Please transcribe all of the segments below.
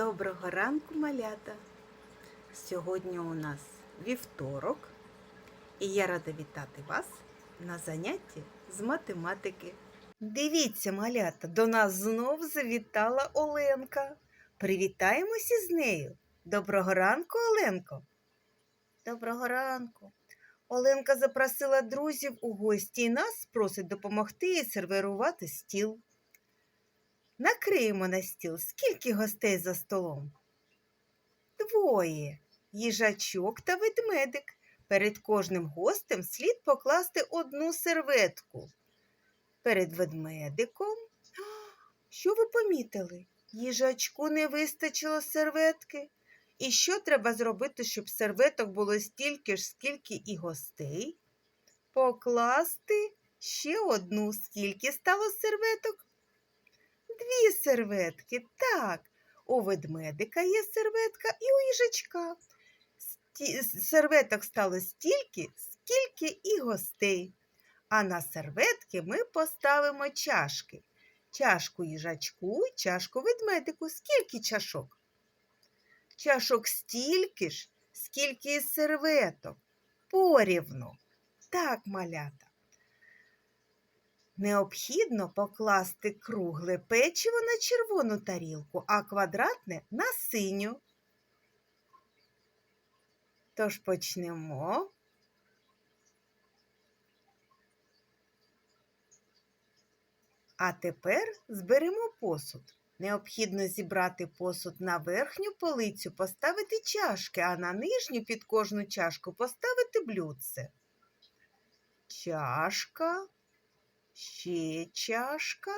Доброго ранку, малята! Сьогодні у нас вівторок, і я рада вітати вас на занятті з математики. Дивіться, малята, до нас знов завітала Оленка. Привітаємося з нею. Доброго ранку, Оленко. Доброго ранку. Оленка запросила друзів у гості і нас просить допомогти їй сервірувати стіл. Накриємо на стіл. Скільки гостей за столом? Двоє. Їжачок та ведмедик. Перед кожним гостем слід покласти одну серветку. Перед ведмедиком. Що ви помітили? Їжачку не вистачило серветки. І що треба зробити, щоб серветок було стільки ж, скільки і гостей? Покласти ще одну, скільки стало серветок? Дві серветки, так. У ведмедика є серветка і у їжачка. Серветок стало стільки, скільки і гостей. А на серветки ми поставимо чашки. Чашку їжачку, чашку ведмедику. Скільки чашок? Чашок стільки ж, скільки і серветок. Порівну. Так, малята. Необхідно покласти кругле печиво на червону тарілку, а квадратне на синю. Тож почнемо. А тепер зберемо посуд. Необхідно зібрати посуд на верхню полицю, поставити чашки, а на нижню під кожну чашку поставити блюдце. Чашка ще чашка,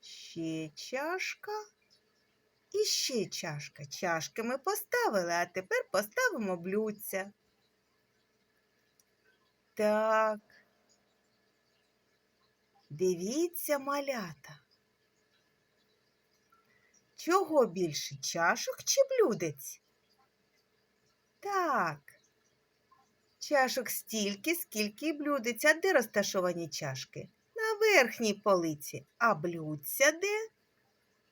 ще чашка і ще чашка. Чашки ми поставили, а тепер поставимо блюдця. Так. Дивіться, малята. Чого більше чашок чи блюдець? Так. Чашок стільки, скільки. А де розташовані чашки? На верхній полиці. А блюдця де?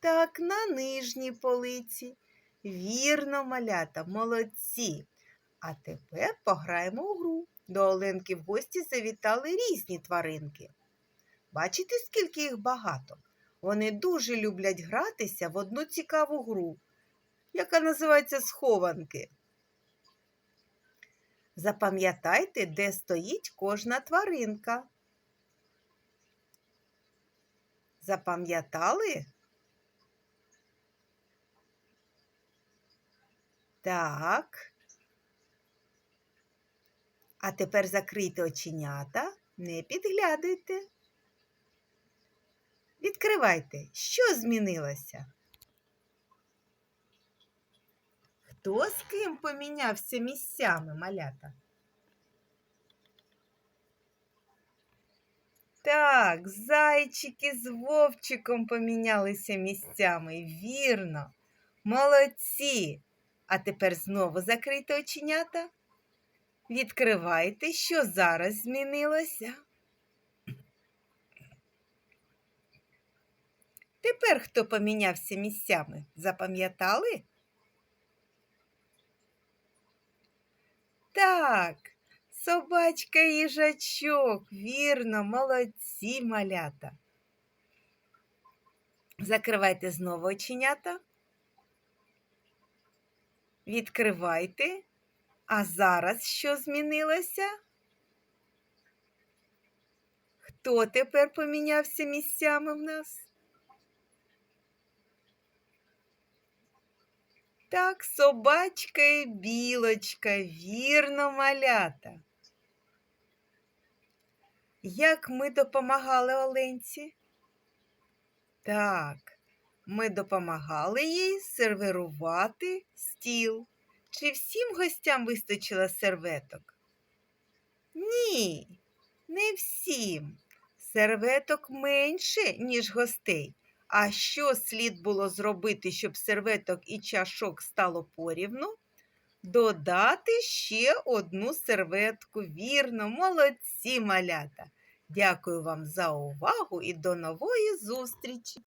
Так, на нижній полиці. Вірно, малята, молодці. А тепер пограємо у гру. До Оленки в гості завітали різні тваринки. Бачите, скільки їх багато? Вони дуже люблять гратися в одну цікаву гру, яка називається схованки. Запам'ятайте, де стоїть кожна тваринка. Запам'ятали? Так. А тепер закрийте оченята, не підглядуйте. Відкривайте, що змінилося? Хто з ким помінявся місцями, малята? Так, зайчики з вовчиком помінялися місцями. Вірно. Молодці. А тепер знову закрийте оченята. Відкривайте, що зараз змінилося. Тепер хто помінявся місцями? Запам'ятали? Так, собачка їжачок, вірно, молодці малята. Закривайте знову оченята. Відкривайте. А зараз що змінилося? Хто тепер помінявся місцями в нас? Так, собачка і білочка, вірно малята. Як ми допомагали Оленці? Так, ми допомагали їй сервірувати стіл. Чи всім гостям вистачило серветок? Ні, не всім. Серветок менше, ніж гостей. А що слід було зробити, щоб серветок і чашок стало порівну? Додати ще одну серветку. Вірно, молодці малята. Дякую вам за увагу і до нової зустрічі!